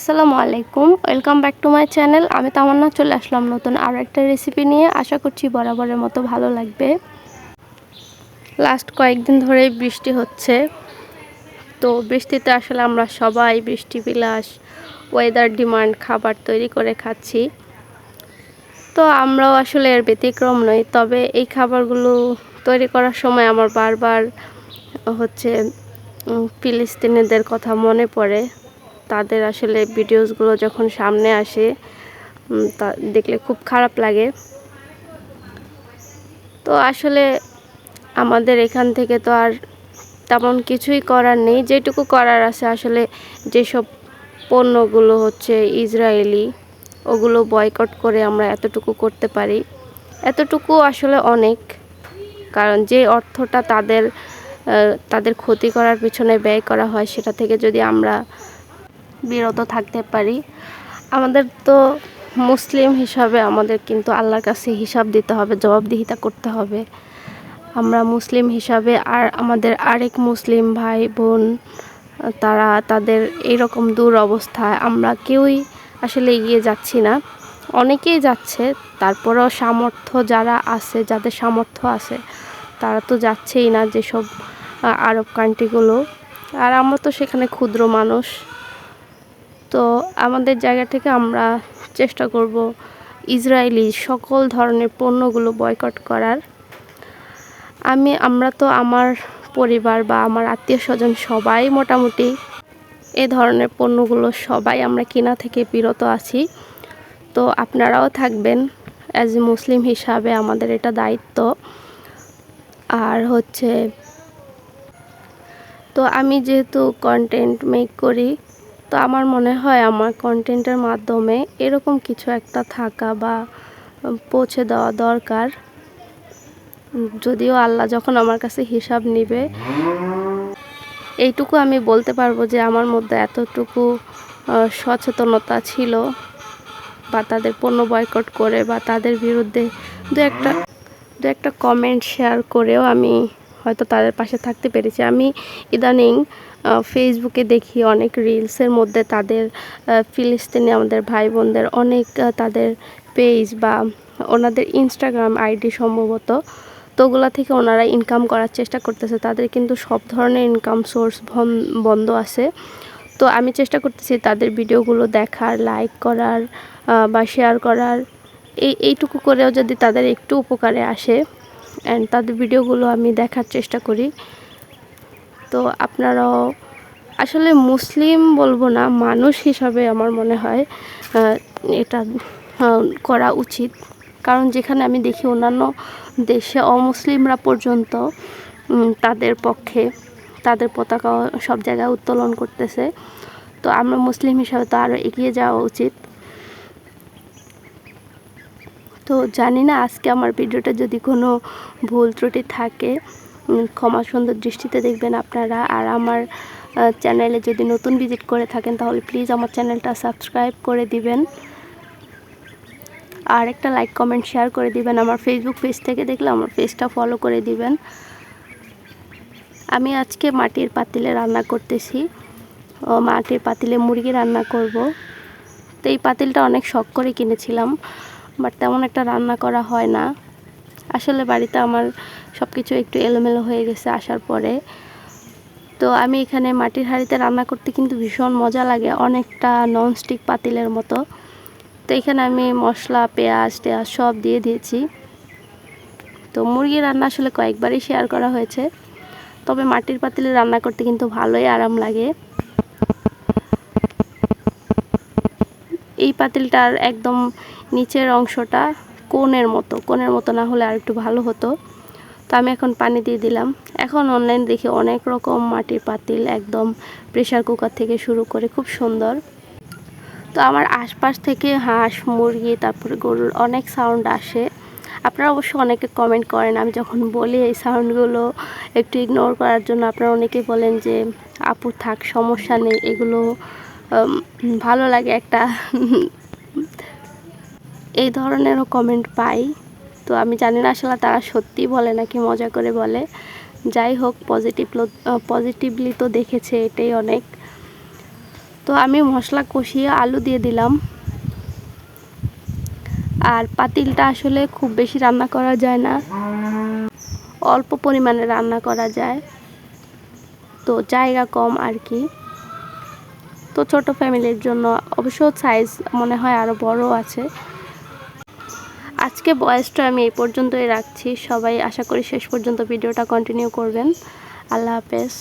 আসসালামু আলাইকুম welcome back to my channel আমি তামান্না চলে আসলাম নতুন আরও একটা রেসিপি নিয়ে। আশা করছি বরাবরের মতো ভালো লাগবে। লাস্ট কয়েকদিন ধরে বৃষ্টি হচ্ছে। তো বৃষ্টিতে আসলে আমরা সবাই বৃষ্টি বিলাস ওয়েদার ডিমান্ড খাবার তৈরি করে খাচ্ছি। তো আমরাও আসলে এর ব্যতিক্রম নই। তবে এই খাবারগুলো তৈরি করার সময় আমার বারবার হচ্ছে ফিলিস্তিনিদের কথা মনে পড়ে। তাদের আসলে ভিডিওসগুলো যখন সামনে আসে তা দেখলে খুব খারাপ লাগে। তো আসলে আমাদের এখান থেকে তো আর তেমন কিছুই করার নেই। যেটুকু করার আছে আসলে যেসব পণ্যগুলো হচ্ছে ইসরায়েলি, ওগুলো বয়কট করে আমরা এতটুকু করতে পারি। এতটুকু আসলে অনেক, কারণ যে অর্থটা তাদের তাদের ক্ষতি করার পিছনে ব্যয় করা হয়, সেটা থেকে যদি আমরা বিরত থাকতে পারি। আমাদের তো মুসলিম হিসাবে আমাদের কিন্তু আল্লাহর কাছে হিসাব দিতে হবে, জবাবদিহিতা করতে হবে। আমরা মুসলিম হিসাবে আর আমাদের আরেক মুসলিম ভাই, বোন, তারা তাদের এইরকম দূর অবস্থায় আমরা কেউই আসলে এগিয়ে যাচ্ছি না। অনেকেই যাচ্ছে, তারপরেও সামর্থ্য যারা আছে, যাদের সামর্থ্য আছে, তারা তো যাচ্ছেই না যেসব আরব কান্ট্রিগুলো আর আমরা তো সেখানে ক্ষুদ্র মানুষ। তো আমাদের জায়গা থেকে আমরা চেষ্টা করব ইসরায়েলি সকল ধরনের পণ্যগুলো বয়কট করার। আমি, আমরা তো আমার পরিবার বা আমার আত্মীয় স্বজন সবাই মোটামুটি এ ধরনের পণ্যগুলো সবাই আমরা কেনা থেকে বিরত আছি। তো আপনারাও থাকবেন অ্যাজ এ মুসলিম হিসাবে আমাদের এটা দায়িত্ব। আর হচ্ছে, তো আমি যেহেতু কন্টেন্ট মেক করি তো আমার মনে হয় আমার কন্টেন্টের মাধ্যমে এরকম কিছু একটা থাকা বা পৌঁছে দেওয়া দরকার। যদিও আল্লাহ যখন আমার কাছে হিসাব নিবে, এইটুকু আমি বলতে পারব যে আমার মধ্যে এতটুকু সচেতনতা ছিল বা তাদের পণ্য বয়কট করে বা তাদের বিরুদ্ধে দু একটা দু একটা কমেন্ট শেয়ার করেও আমি হয়তো তাদের পাশে থাকতে পেরেছি। আমি ইদানিং ফেসবুকে দেখি অনেক রিলসের মধ্যে তাদের ফিলিস্তিনি আমাদের ভাই বোনদের অনেক তাদের পেজ বা ওনাদের ইনস্টাগ্রাম আইডি সম্ভবত। তো ওগুলা থেকে ওনারা ইনকাম করার চেষ্টা করতেছে। তাদের কিন্তু সব ধরনের ইনকাম সোর্স বন্ধ আছে। তো আমি চেষ্টা করতেছি তাদের ভিডিওগুলো দেখার লাইক করার বা শেয়ার করার। এই, এইটুকু করেও যদি তাদের একটু উপকারে আসে অ্যান্ড তাদের ভিডিওগুলো আমি দেখার চেষ্টা করি। তো আপনারাও আসলে মুসলিম বলব না, মানুষ হিসাবে আমার মনে হয় এটা করা উচিত। কারণ যেখানে আমি দেখি অন্যান্য দেশে অমুসলিমরা পর্যন্ত তাদের পক্ষে, তাদের পতাকা সব জায়গায় উত্তোলন করতেছে। তো আমরা মুসলিম হিসাবে তো আরও এগিয়ে যাওয়া উচিত। তো জানি না, আজকে আমার ভিডিওটা যদি কোনো ভুল ত্রুটি থাকে ক্ষমা সুন্দর দৃষ্টিতে দেখবেন আপনারা। আর আমার চ্যানেলে যদি নতুন ভিজিট করে থাকেন, তাহলে প্লিজ আমার চ্যানেলটা সাবস্ক্রাইব করে দিবেন। আর একটা লাইক কমেন্ট শেয়ার করে দিবেন। আমার ফেসবুক পেজ থেকে দেখলে আমার পেজটা ফলো করে দিবেন। আমি আজকে মাটির পাতিলে রান্না করতেছি। ও, মাটির পাতিলে মুরগি রান্না করব। তো এই পাতিলটা অনেক শখ করে কিনেছিলাম বাট তেমন একটা রান্না করা হয় না। আসলে বাড়িতে আমার সব কিছু একটু এলোমেলো হয়ে গেছে আসার পরে। তো আমি এখানে মাটির হাঁড়িতে রান্না করতে কিন্তু ভীষণ মজা লাগে, অনেকটা ননস্টিক পাতিলের মতো। তো এখানে আমি মশলা, পেঁয়াজ, টেয়াজ সব দিয়ে দিয়েছি। তো মুরগি রান্না আসলে কয়েকবারই শেয়ার করা হয়েছে। তবে মাটির পাতিলে রান্না করতে কিন্তু ভালোই আরাম লাগে। এই পাতিলটার একদম নিচের অংশটা কোনের মতো কোনের মতো না হলে আর একটু ভালো হতো। তো আমি এখন পানি দিয়ে দিলাম। এখন অনলাইন দেখি অনেক রকম মাটির পাতিল একদম প্রেশার কুকার থেকে শুরু করে খুব সুন্দর। তো আমার আশপাশ থেকে হাঁস, মুরগি, তারপরে গরুর অনেক সাউন্ড আসে। আপনারা অবশ্য অনেকে কমেন্ট করেন, আমি যখন বলি এই সাউন্ডগুলো একটু ইগনোর করার জন্য আপনারা অনেকেই বলেন যে, আপু, থাক, সমস্যা নেই, এগুলো ভালো লাগে একটা এই ধরনেরও কমেন্ট পাই। তো আমি জানি না আসলে তারা সত্যি বলে নাকি মজা করে বলে। যাই হোক পজিটিভ পজিটিভলি তো দেখেছে এটাই অনেক। তো আমি মশলা কষিয়ে আলু দিয়ে দিলাম। আর পাতিলটা আসলে খুব বেশি রান্না করা যায় না। অল্প পরিমাণে রান্না করা যায়। তো জায়গা কম আর কি। তো ছোট ফ্যামিলির জন্য অবশ্য সাইজ মনে হয় আরও বড় আছে। আজকে বয়সটা আমি এই পর্যন্তই রাখছি। সবাই আশা করি শেষ পর্যন্ত ভিডিওটা কন্টিনিউ করবেন। আল্লাহ হাফেজ।